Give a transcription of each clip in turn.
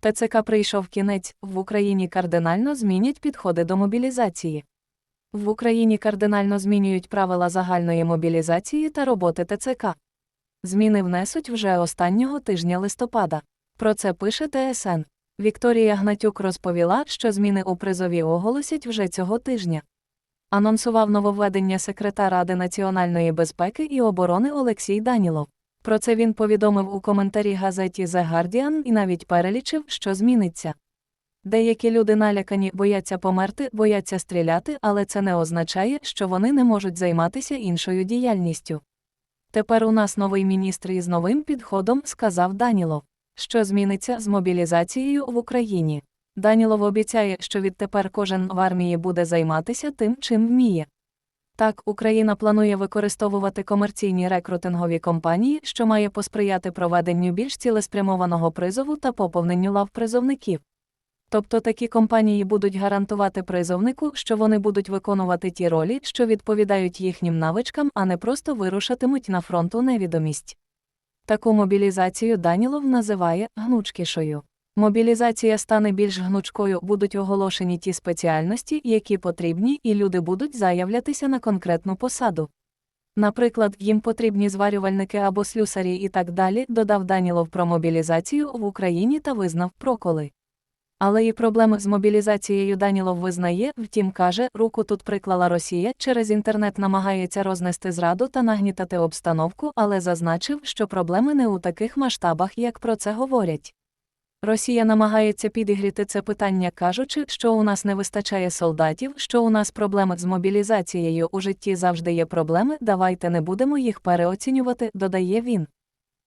ТЦК прийшов кінець, в Україні кардинально змінять підходи до мобілізації. В Україні кардинально змінюють правила загальної мобілізації та роботи ТЦК. Зміни внесуть вже останнього тижня листопада. Про це пише ТСН. Вікторія Гнатюк розповіла, що зміни у призові оголосять вже цього тижня. Анонсував нововведення секретар Ради національної безпеки і оборони Олексій Данілов. Про це він повідомив у коментарі газеті The Guardian і навіть перелічив, що зміниться. Деякі люди налякані, бояться померти, бояться стріляти, але це не означає, що вони не можуть займатися іншою діяльністю. Тепер у нас новий міністр із новим підходом, сказав Данілов. Що зміниться з мобілізацією в Україні? Данілов обіцяє, що відтепер кожен в армії буде займатися тим, чим вміє. Так, Україна планує використовувати комерційні рекрутингові компанії, що має посприяти проведенню більш цілеспрямованого призову та поповненню лав призовників. Тобто такі компанії будуть гарантувати призовнику, що вони будуть виконувати ті ролі, що відповідають їхнім навичкам, а не просто вирушатимуть на фронту невідомість. Таку мобілізацію Данілов називає гнучкішою. Мобілізація стане більш гнучкою, будуть оголошені ті спеціальності, які потрібні, і люди будуть заявлятися на конкретну посаду. Наприклад, їм потрібні зварювальники або слюсарі і так далі, додав Данілов про мобілізацію в Україні та визнав проколи. Але і проблеми з мобілізацією Данілов визнає, втім каже, руку тут приклала Росія, через інтернет намагається рознести зраду та нагнітати обстановку, але зазначив, що проблеми не у таких масштабах, як про це говорять. Росія намагається підігріти це питання, кажучи, що у нас не вистачає солдатів, що у нас проблеми з мобілізацією у житті завжди є проблеми, давайте не будемо їх переоцінювати, додає він.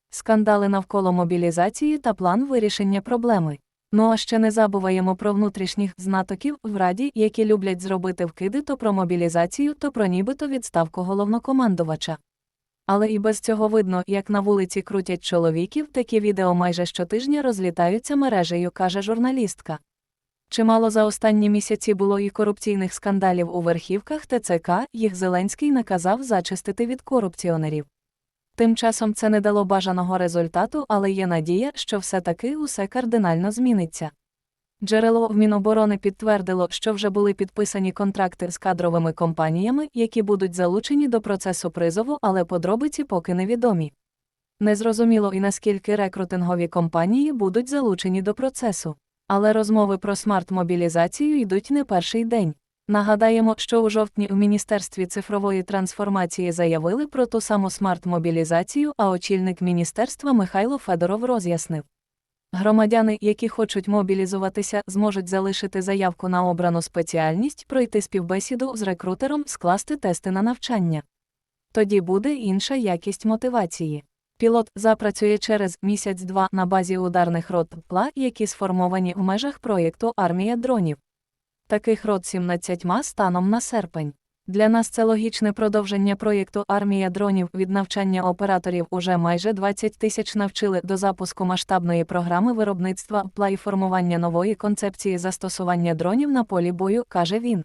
Скандали навколо мобілізації та план вирішення проблеми. Ну а ще не забуваємо про внутрішніх знатоків в раді, які люблять зробити вкиди то про мобілізацію, то про нібито відставку головнокомандувача. Але і без цього видно, як на вулиці крутять чоловіків, такі відео майже щотижня розлітаються мережею, каже журналістка. Чимало за останні місяці було і корупційних скандалів у верхівках ТЦК, їх Зеленський наказав зачистити від корупціонерів. Тим часом це не дало бажаного результату, але є надія, що все-таки усе кардинально зміниться. Джерело в Міноборони підтвердило, що вже були підписані контракти з кадровими компаніями, які будуть залучені до процесу призову, але подробиці поки невідомі. Незрозуміло і наскільки рекрутингові компанії будуть залучені до процесу. Але розмови про смарт-мобілізацію йдуть не перший день. Нагадаємо, що у жовтні у Міністерстві цифрової трансформації заявили про ту саму смарт-мобілізацію, а очільник міністерства Михайло Федоров роз'яснив. Громадяни, які хочуть мобілізуватися, зможуть залишити заявку на обрану спеціальність, пройти співбесіду з рекрутером, скласти тести на навчання. Тоді буде інша якість мотивації. Пілот запрацює через місяць-два на базі ударних рот ПЛА, які сформовані в межах проєкту Армія дронів. Таких рот 17 станом на серпень. Для нас це логічне продовження проєкту Армія дронів від навчання операторів уже майже 20 тисяч навчили до запуску масштабної програми виробництва ПЛА і формування нової концепції застосування дронів на полі бою, каже він.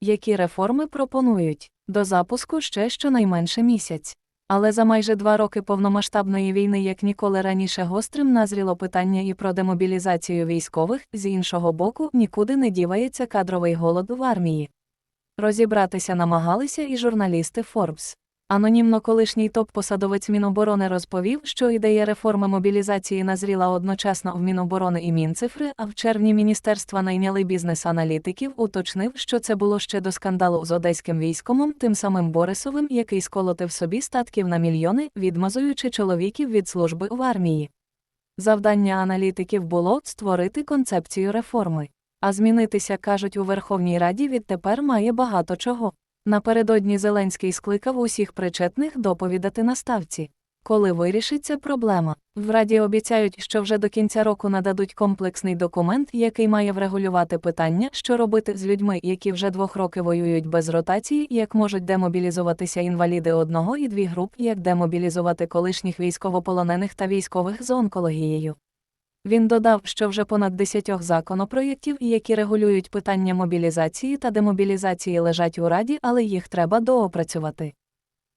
Які реформи пропонують? До запуску ще щонайменше місяць. Але за майже два роки повномасштабної війни, як ніколи раніше гострим назріло питання і про демобілізацію військових, з іншого боку, нікуди не дівається кадровий голод в армії. Розібратися намагалися і журналісти Forbes. Анонімно колишній топ-посадовець Міноборони розповів, що ідея реформи мобілізації назріла одночасно в Міноборони і Мінцифри, а в червні міністерства найняли бізнес-аналітиків, уточнив, що це було ще до скандалу з одеським військомом, тим самим Борисовим, який сколотив собі статків на мільйони, відмазуючи чоловіків від служби в армії. Завдання аналітиків було створити концепцію реформи. А змінитися, кажуть у Верховній Раді, відтепер має багато чого. Напередодні Зеленський скликав усіх причетних доповідати на ставці. Коли вирішиться проблема, в Раді обіцяють, що вже до кінця року нададуть комплексний документ, який має врегулювати питання, що робити з людьми, які вже двох роки воюють без ротації, як можуть демобілізуватися інваліди одного і дві груп, як демобілізувати колишніх військовополонених та військових з онкологією. Він додав, що вже понад десятьох законопроєктів, які регулюють питання мобілізації та демобілізації лежать у Раді, але їх треба доопрацювати.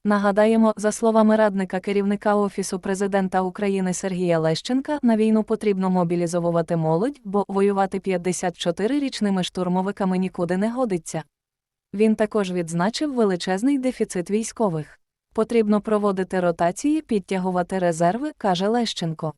Нагадаємо, за словами радника керівника Офісу президента України Сергія Лещенка, на війну потрібно мобілізовувати молодь, бо воювати 54-річними штурмовиками нікуди не годиться. Він також відзначив величезний дефіцит військових. Потрібно проводити ротації, підтягувати резерви, каже Лещенко.